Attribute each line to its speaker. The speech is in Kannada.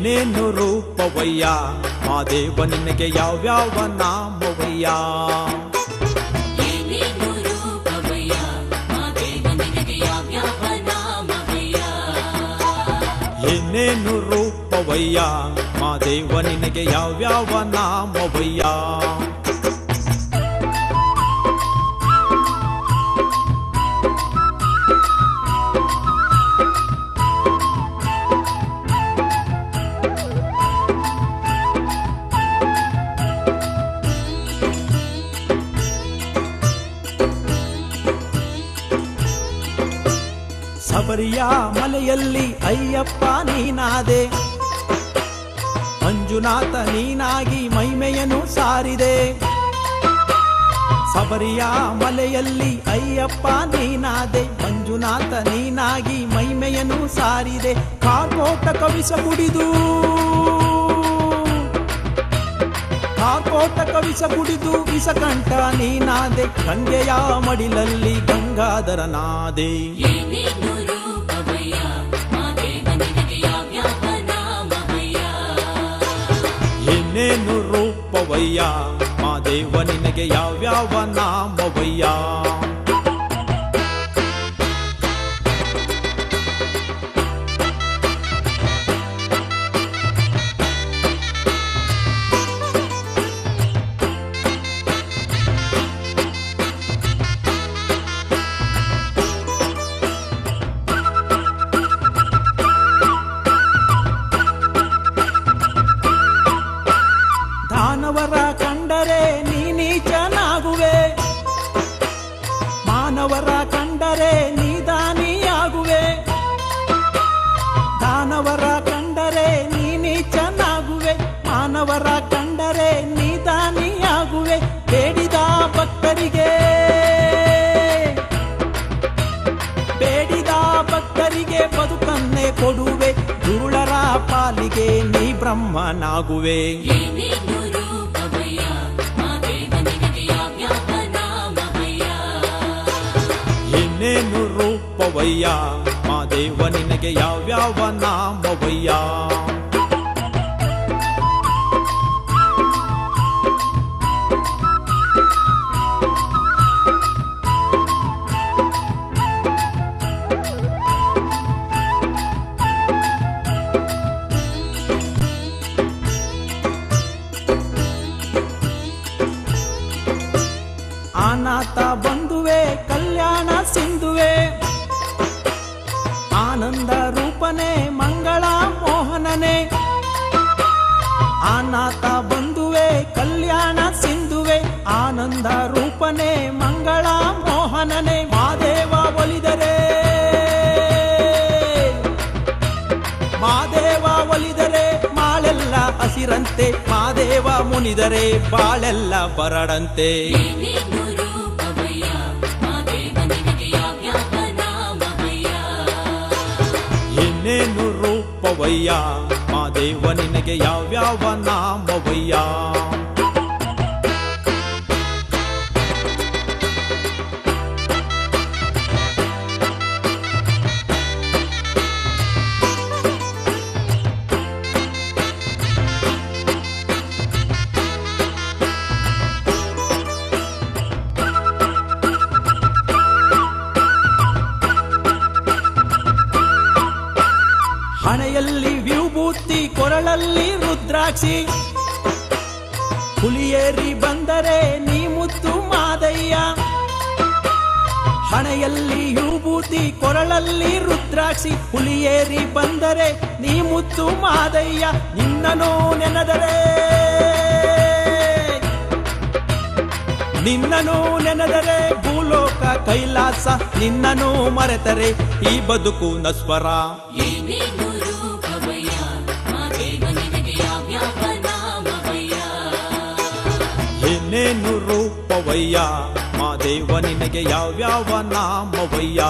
Speaker 1: ಏನೇನು ರೂಪವಯ್ಯ? ಮಾದೇವ ನಿನಗೆ ಯಾವ್ಯಾವ ನಾಮವಯ್ಯ?
Speaker 2: ಏನೇನು ರೂಪವಯ್ಯ? ಮಾದೇವ ನಿನಗೆ ಯಾವ್ಯಾವ ನಾಮವಯ್ಯ? ಸಬರಿಯ ಮಲೆಯಲ್ಲಿ ಅಯ್ಯಪ್ಪ ನೀನಾದೆ. ಮಂಜುನಾಥ ನೀನಾಗಿ ಮೈಮೆಯನ್ನು ಸಾರಿದೆ. ಸಬರಿಯ ಮಲೆಯಲ್ಲಿ ಅಯ್ಯಪ್ಪ ನೀನಾದೆ. ಮಂಜುನಾಥ ನೀನಾಗಿ ಮೈಮೆಯನ್ನು ಸಾರಿದೆ. ಕಾರ್ಮೋಟ ಕವಿಸ ಕುಡಿದು. ಕಾರ್ಕೋಟ ಕವಿಸ ಕುಡಿದು ವಿಷಕಂಠ ನೀನಾದೆ ಗಂಗೆಯ ಮಡಿಲಲ್ಲಿ
Speaker 1: ಯಾವ್ಯಾವ ನಾಮವಯ್ಯ
Speaker 2: ಏನೇನು ರೂಪವಯ್ಯ ಮಾದೇವ ನಿನಗೆ ಯಾವ್ಯಾವ ನಾಮವಯ್ಯ. ಭಕ್ತರಿಗೆ ಬದುಕನ್ನೇ ಕೊಡುವೆ. ಧೂಳರ ಪಾಲಿಗೆ ನೀ ಬ್ರಹ್ಮನಾಗುವೆ.
Speaker 1: ಏನೇನು ರೂಪವಯ್ಯ? ಮಾದೇವ ನಿನಗೆ ಯಾವ್ಯಾವ ನಾಮವಯ್ಯ?
Speaker 2: ಆನಾಥ ಬಂಧುವೆ, ಕಲ್ಯಾಣ ಸಿಂಧುವೆ. ಆನಂದ ರೂಪನೆ, ಮಂಗಳ ಮೋಹನನೆ. ಅನಾಥ ಬಂಧುವೆ, ಕಲ್ಯಾಣ ಸಿಂಧುವೆ, ಆನಂದ ರೂಪನೆ, ಮಂಗಳ ಮೋಹನನೆ. ಮಾದೇವ ಒಲಿದರೆ. ಮಾದೇವ ಒಲಿದರೆ, ಮಾಳೆಲ್ಲ ಹಸಿರಂತೆ. ಮಾದೇವ ಮುನಿದರೆ, ಬಾಳೆಲ್ಲ ಬರಡಂತೆ.
Speaker 1: ರೂಪವಯ್ಯ ಮಾದೇವ ನಿನಗೆ ಯಾವ್ಯಾವ ನಾಮವಯ್ಯ?
Speaker 2: ಕೊರಳಲ್ಲಿ ರುದ್ರಾಕ್ಷಿ. ಹುಲಿಯೇರಿ ಬಂದರೆ ನೀ ಮುತ್ತು ಮಾದಯ್ಯ. ಹಣೆಯಲ್ಲಿ ಯೂಭೂತಿ ಕೊರಳಲ್ಲಿ ರುದ್ರಾಕ್ಷಿ. ಹುಲಿಯೇರಿ ಬಂದರೆ ನೀ ಮುತ್ತು ಮಾದಯ್ಯ. ನಿನ್ನನು ನೆನೆದರೆ ನಿನ್ನನು ನೆನೆದರೆ ಭೂಲೋಕ ಕೈಲಾಸ ನಿನ್ನನು ಮರೆತರೆ. ಈ ಬದುಕು ನಸ್ವರ
Speaker 1: ರೂಪವಯ್ಯ ಮಾದೇವ ನಿನಗೆ ಯಾವ್ಯಾವ ನಾಮವಯ್ಯ?